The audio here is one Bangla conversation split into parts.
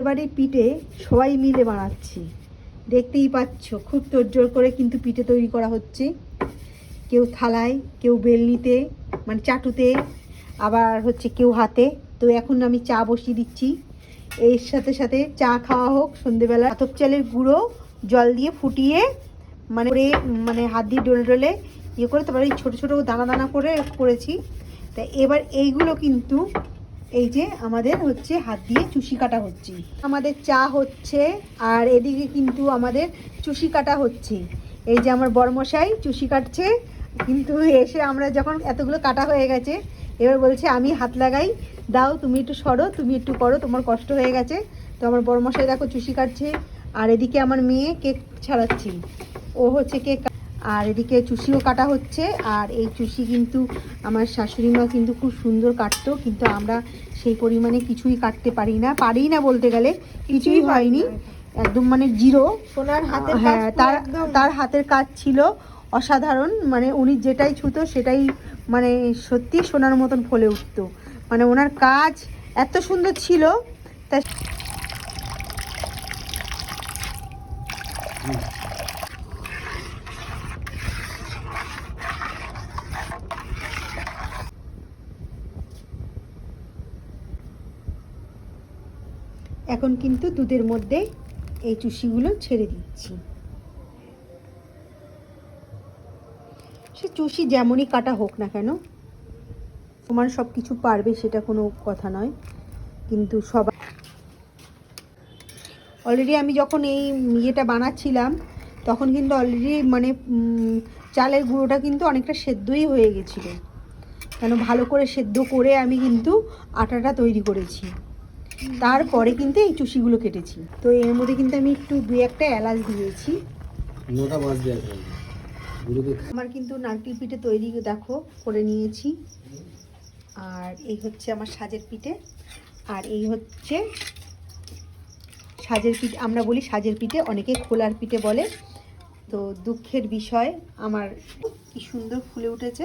এবারে পিঠে সবাই মিলে বানাচ্ছি। দেখতেই পাচ্ছ, খুব তোড়জোড় করে কিন্তু পিঠে তৈরি করা হচ্ছে। কেউ থালায়, কেউ বেলনিতে মানে চাটুতে, আবার হচ্ছে কেউ হাতে। তো এখন আমি চা বসিয়ে দিচ্ছি। এর সাথে সাথে চা খাওয়া হোক, সন্ধেবেলা। আতপ চালের গুঁড়ো জল দিয়ে ফুটিয়ে মানে করে মানে হাত দিয়ে ডলে ডোলে ইয়ে করে, তারপরে এই ছোটো ছোটো দানা দানা করে করেছি। তা এবার এইগুলো কিন্তু এই যে আমাদের হচ্ছে হাত দিয়ে চুষি কাটা হচ্ছে। আমাদের চা হচ্ছে আর এদিকে কিন্তু আমাদের চুষি কাটা হচ্ছে। এই যে আমার বর্মশাই চুষি কাটছে, কিন্তু এসে আমরা যখন এতগুলো কাটা হয়ে গেছে, এবার বলছে, আমি হাত লাগাই, দাও, তুমি একটু সরো, তুমি একটু করো, তোমার কষ্ট হয়ে গেছে। তো আমার বড়মশাই দেখো চুষি কাটছে, আর এদিকে আমার মেয়ে কেক ছাড়াচ্ছি। ও হচ্ছে কেক আর এদিকে চুষিও কাটা হচ্ছে আর এই চুষি কিন্তু আমার শাশুড়ি মা কিন্তু খুব সুন্দর কাটতো কিন্তু আমরা সেই পরিমাণে কিছুই কাটতে পারি না পারি না বলতে গেলে কিছুই হয়নি একদম মানে জিরো। সোনার হাতের হ্যাঁ তার তার হাতের কাজ ছিল অসাধারণ মানে উনি যেটাই ছুতো সেটাই মানে সত্যি সোনার মতন ফলে উঠতো মানে ওনার কাজ এত সুন্দর ছিল তা এখন কিন্তু দুধের মধ্যে এই চুষিগুলো ছেড়ে দিচ্ছি। সে চুষি যেমনই কাটা হোক না কেন, তোমার সব কিছু পারবে সেটা কোনো কথা নয়, কিন্তু সবাই অলরেডি আমি যখন এই ইয়েটা বানাচ্ছিলাম, তখন কিন্তু অলরেডি মানে চালের গুঁড়োটা কিন্তু অনেকটা সেদ্ধই হয়ে গেছিল। কেন ভালো করে সেদ্ধ করে আমি কিন্তু আটাটা তৈরি করেছি। তারপরে কিন্তু এই চুষিগুলো কেটেছি। তো এর মধ্যে কিন্তু আমি একটু দুই একটা এলাচ দিয়েছি। নটা মাছ দেওয়া আমার কিন্তু নারকেল পিঠে তৈরি দেখো করে নিয়েছি। আর এই হচ্ছে আমার সাজের পিঠে। আর এই হচ্ছে সাজের পিঠে আমরা বলি সাজের পিঠে অনেকে খোলার পিঠে বলে। তো দুঃখের বিষয় আমার কি সুন্দর ফুলে উঠেছে।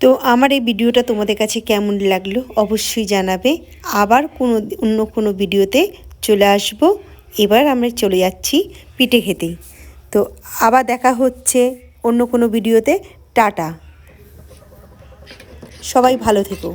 তো আমার এই ভিডিওটা তোমাদের কাছে কেমন লাগল অবশ্যই জানাবে। আবার কোনো অন্য কোনো ভিডিওতে চলে আসব। এবার আমরা চলে যাচ্ছি পিঠে খেতে। তো আবার দেখা হচ্ছে অন্য কোনো ভিডিওতে। টাটা। সবাই ভালো থেকো।